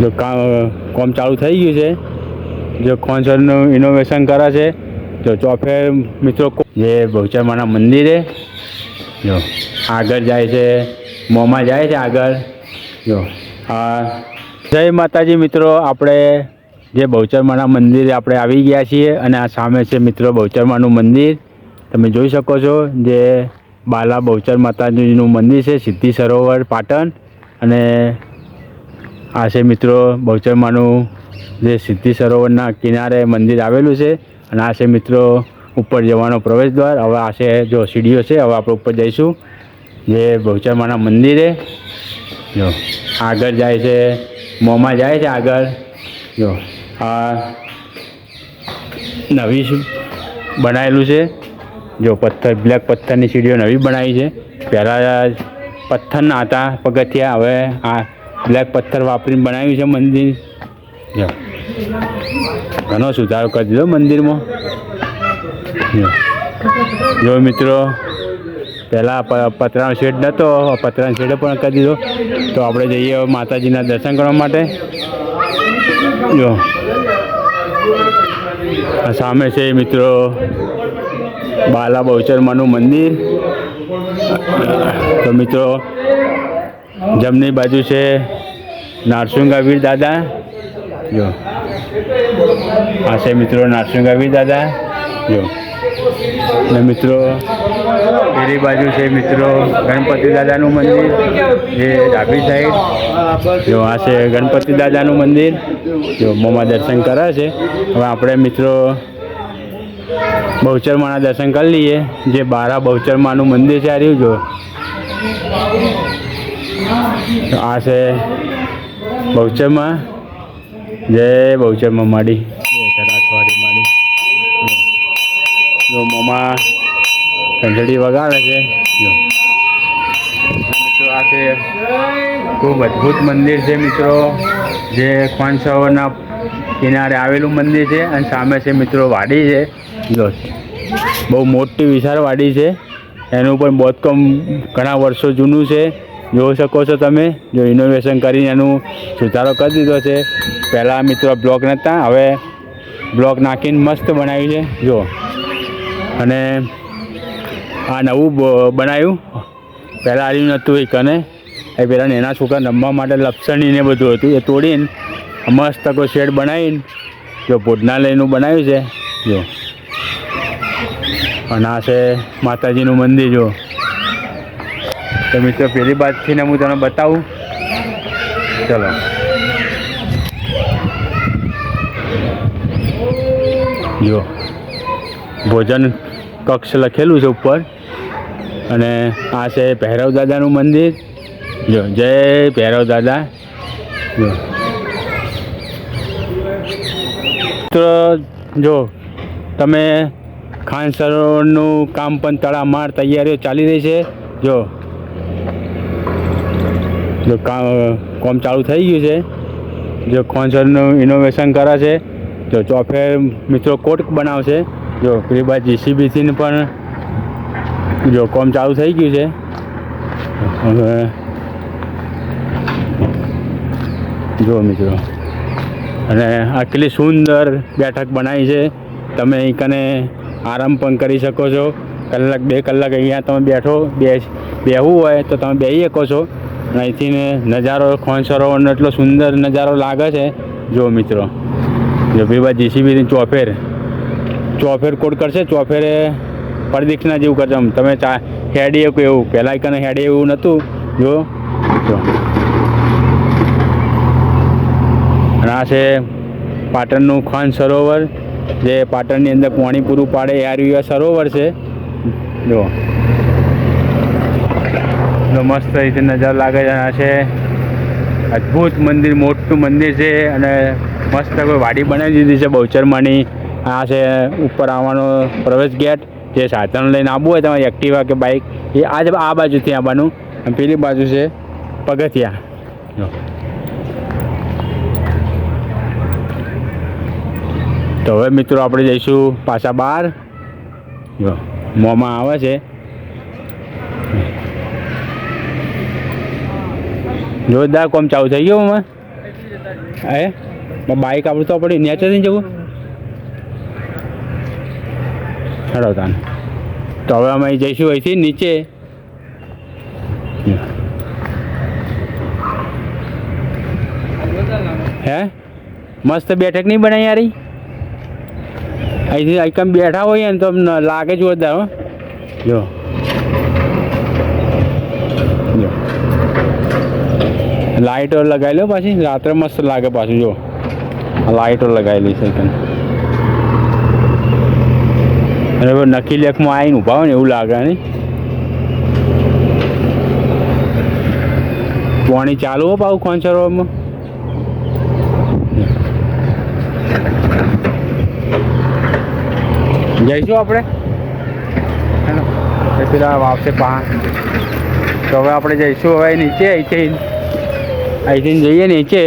જો કામ ચાલુ થઈ ગયું છે. જો કોન્સર્ટનું ઇનોવેશન કરે છે જો ચોફે મિત્રો જે બહુચરમાના મંદિરે, જો આગળ જાય છે, મોંમાં જાય છે આગળ. જો આ જય માતાજી મિત્રો, આપણે જે બહુચરમાના મંદિરે આપણે આવી ગયા છીએ અને આ સામે છે મિત્રો બહુચરમાનું મંદિર. તમે જોઈ શકો છો જે બાલા બહુચર માતાજીનું મંદિર છે, સિદ્ધિ સરોવર પાટણ. અને આ છે મિત્રો બહુચરમાનું જે સિદ્ધિ સરોવરના કિનારે મંદિર આવેલું છે. અને આ છે મિત્રો ઉપર જવાનો પ્રવેશ દ્વાર. હવે આ છે જો સીડીઓ છે, હવે આપણે ઉપર જઈશું. જે બહુચરમાના મંદિરે. જો, આગળ જાય છે, મોંમાં જાય છે આગળ. જો, આ નવી બનાવેલું છે. જો પથ્થર, બ્લેક પથ્થરની સીડીઓ નવી બનાવી છે. પહેલાં પથ્થરના હતા પગથિયા. હવે આ બ્લેક પથ્થર વાપરીને બનાવ્યું છે મંદિર. ઘણો સુધારો કરી દીધો મંદિરમાં. જો મિત્રો, પહેલાં પતરાનો શેડ નહોતો પતરાનો શેડ પણ કરી દીધો. તો આપણે જઈએ માતાજીના દર્શન કરવા માટે. જો સામે છે મિત્રો બાલા બહુચરમાનું મંદિર. તો મિત્રો જમણી બાજુ છે નારસુંગા વીર દાદા. જો. આ છે મિત્રો નારસુંગા વીર દાદા. જો. ને મિત્રો, પેલી બાજુ છે મિત્રો ગણપતિ દાદાનું મંદિર, જે ડાબી સાઈડ જો, આ છે ગણપતિ દાદાનું મંદિર. જો, મોમાં દર્શન કરે છે. હવે આપણે મિત્રો બહુચરમાના દર્શન કરી લઈએ. જે બારા બહુચરમાનું મંદિર છે આ રહ્યું, જો. આ છે બહુચરમાં. જય બહુચરમાં માડી. જો મોમાં ઘંટડી વગાડે છે. જો. મિત્રો, આ છે ખૂબ અદ્ભુત મંદિર છે, મિત્રો. જે ખાન સરોવરના કિનારે આવેલું મંદિર છે અને સામે છે, મિત્રો, વાડી છે. જો. બહુ મોટી વિશાળ વાડી છે. એનું પણ બોધકમ ઘણા વર્ષો જૂનું છે. જોઈ શકો છો તમે. જો ઇનોવેશન કરીને એનું સુધારો કરી દીધો છે. પહેલાં મિત્રો બ્લોક નહોતા હવે બ્લોક નાખીને મસ્ત બનાવ્યું છે. જો. અને આ નવું બનાવ્યું. પહેલાં આવ્યું નહોતું એક અને. એ પહેલાં એના છોકરા રમવા માટે લપસણી ને બધું હતું. એ તોડીને મસ્ત કોઈ શેડ બનાવીને જો ભોજનાલયનું બનાવ્યું છે. જો. અને આ છે માતાજીનું મંદિર, જો. તો મિત્રો, પહેલી બાજુથી ને હું તમને બતાવું. ચલો. જો ભોજન કક્ષ લખેલું છે ઉપર. અને આ છે ભૈરવ દાદાનું મંદિર. જો જય ભૈરવ દાદા. જો તો જો તમે ખાન સરોવરનું કામ પણ તડામાર તૈયારીઓ ચાલી રહી છે. જો જો કામ કોમ ચાલુ થઈ ગયું છે. જો કોન્સર્ટનું ઇનોવેશન કરે છે. જો ચોફે મિત્રો કોટ બનાવશે. જો એ બાદ જીસીબીથી પણ જો કામ ચાલુ થઈ ગયું છે. હવે જો મિત્રો. અને આટલી સુંદર બેઠક બનાવી છે. તમે અહીં કને આરામ પણ કરી શકો છો. કલાક, બે કલાક અહીંયા તમે બેઠો, બે, બેહવું હોય તો તમે બેસી શકો છો. અહીંથી ને નજારો ખોન સરોવરનો એટલો સુંદર નજારો લાગે છે જો મિત્રો. જો ભાઈ જીસીબીની ચોફેર ચોફેર કોડ કરશે, ચોફેરે પરદીક્ષના જેવું કરશે. તમે ચા, હેડી એવું એવું પહેલાં કને હેડી એવું નહોતું જો જો. અને આ છે પાટણનું ખાન સરોવર, જે પાટણની અંદર પાણી પૂરું પાડે એ આ સરોવર છે. જો જો મસ્ત રીતે નજારો લાગે છે છે. અદ્ભુત મંદિર, મોટું મંદિર છે અને મસ્ત કોઈ વાડી બનાવી દીધી છે બહુચરમાની. આ છે ઉપર આવવાનો પ્રવેશ ગેટ. જે સાધન લઈને આવવું હોય તમારી એક્ટિવા કે બાઇક એ આ આ બાજુથી આવવાનું. અને પેલી બાજુ છે પગથિયા. તો હવે મિત્રો આપણે જઈશું પાછા બહાર. મોંમાં આવે છે. જોરદાર કોમ ચાલુ થઈ ગયું હમણાં. હે? બાઈક આપણું તો આપણે નેચર નહીં જવું. હેડો તાન. તો હવે અમે જઈશું અહીંથી નીચે. હે? મસ્ત બેઠક નહીં બનાવી યારી અહીંથી અહીં બેઠા હોઈએ ને તો લાગે જોરદાર હો. જો. લાઇટો લગાવી લો પાછી, રાત્રે મસ્ત લાગે પાછું, જો. લાઇટો લગાવેલી છે હવે નક્કી લેખમાં આવીને ઊભા હોય ને એવું લાગે નહીં. પાણી ચાલુ હો પાછું કોન્સર્ટમાં જઈશું આપણે? પેલા વાપસે પા તો હવે આપણે જઈશું હવે નીચે, અહીંથી અહીંથી જઈએ નીચે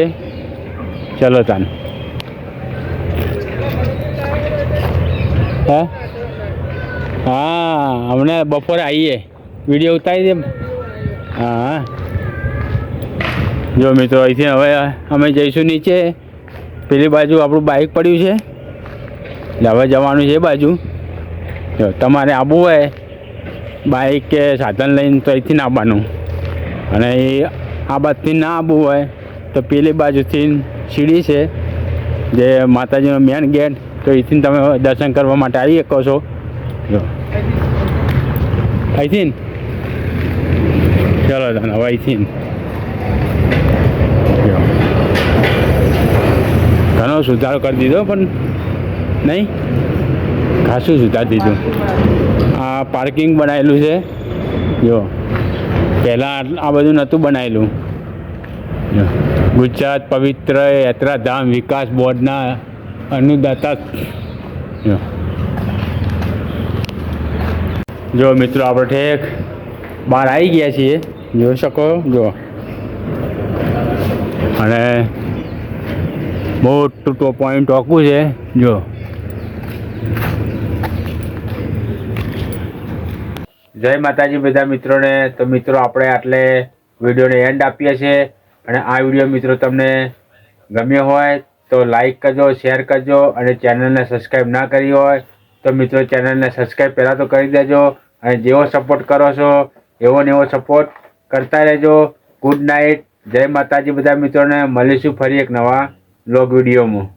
ચલો તાન. હા? હા, હમણાં બપોરે આવીએ વીડિયો ઉતારી દે. હા. જો મિત્રો, અહીંથી હવે અમે જઈશું નીચે. પેલી બાજુ આપણું બાઇક પડ્યું છે. હવે જવાનું છે એ બાજુ. જો, તમારે આવવું હોય બાઇક કે સાધન લઈને તો અહીંથી આવવાનું અને એ આ બાજુથી ના આવવું હોય તો પેલી બાજુથી સીડી છે, જે માતાજીનો મેન ગેટ તો અહીંથી તમે દર્શન કરવા માટે આવી શકો છો. જો. અહીંથી? ચલો તને હવે અહીંથી ઘણો સુધારો કરી દીધો પણ નહીં? ખાસું સુધારી દીધું. આ પાર્કિંગ બનાવેલું છે. જો. પહેલાં આ બધું નહોતું બનાવેલું ગુજરાત પવિત્ર યાત્રાધામ વિકાસ બોર્ડના અનુદાતા જો મિત્રો આપણે ઠેક બહાર આવી ગયા છીએ. જોઈ શકો જો. અને મોટું પોઈન્ટ ટોકું છે. જો. જય માતાજી બધા મિત્રોને. તો મિત્રો, આપણે આટલે વિડીયોને એન્ડ આપીએ છીએ. અને આ વીડિયો મિત્રો તમને ગમ્યો હોય, તો લાઈક કરજો શેર કરજો અને ચેનલને સબસ્ક્રાઈબ ના કરી હોય, તો મિત્રો ચેનલને સબસ્ક્રાઈબ પહેલાં તો કરી દેજો અને જેવો સપોર્ટ કરો છો, એવો ને એવો સપોર્ટ કરતા રહેજો. ગુડ નાઇટ જય માતાજી બધા મિત્રોને. મળીશું ફરી એક નવા લોગ વિડીયોમાં.